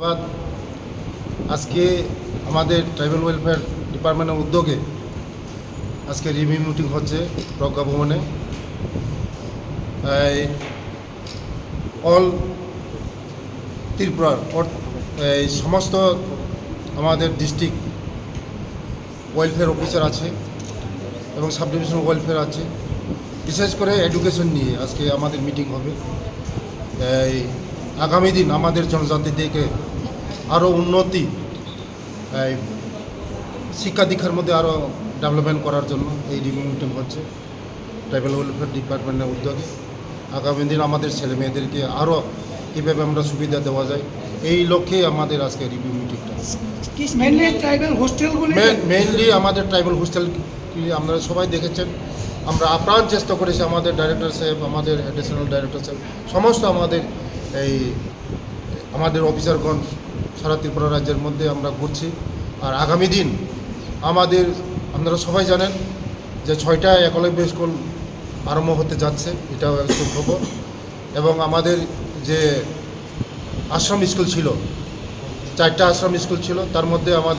ধন্যবাদ। আজকে আমাদের ট্রাইবাল ওয়েলফেয়ার ডিপার্টমেন্টের উদ্যোগে আজকে রিভিউ মিটিং হচ্ছে প্রজ্ঞা ভবনে। অল ত্রিপুরার এই সমস্ত আমাদের ডিস্ট্রিক্ট ওয়েলফেয়ার অফিসার আছে এবং সাব ডিভিশন ওয়েলফেয়ার আছে। বিশেষ করে এডুকেশন নিয়ে আজকে আমাদের মিটিং হবে। এই আগামী দিন আমাদের জনজাতিদেরকে আরও উন্নতি শিক্ষা দীক্ষার মধ্যে আরও ডেভেলপমেন্ট করার জন্য এই রিভিউ মিটিং হচ্ছে ট্রাইবেল ওয়েলফেয়ার ডিপার্টমেন্টের উদ্যোগে। আগামী দিন আমাদের ছেলে মেয়েদেরকে আরও কীভাবে আমরা সুবিধা দেওয়া যায়। এই লক্ষ্যে আমাদের আজকে রিভিউ মিটিংটা মেনলি আমাদের ট্রাইবাল হোস্টেল আপনারা সবাই দেখেছেন। আমরা আপ্রাণ চেষ্টা করেছি আমাদের ডাইরেক্টর সাহেব আমাদের অ্যাডিশনাল ডাইরেক্টর সাহেব সমস্ত আমাদের এই আমাদের অফিসারগঞ্জ সারা ত্রিপুরা রাজ্যের মধ্যে আমরা ঘুরছি। আর আগামী দিন আমাদের, আপনারা সবাই জানেন যে ছয়টা একলব্য স্কুল আরম্ভ হতে যাচ্ছে, এটাও একটু খবর এবং আমাদের যে আশ্রম স্কুল ছিল, চারটা আশ্রম স্কুল ছিল, তার মধ্যে আমাদের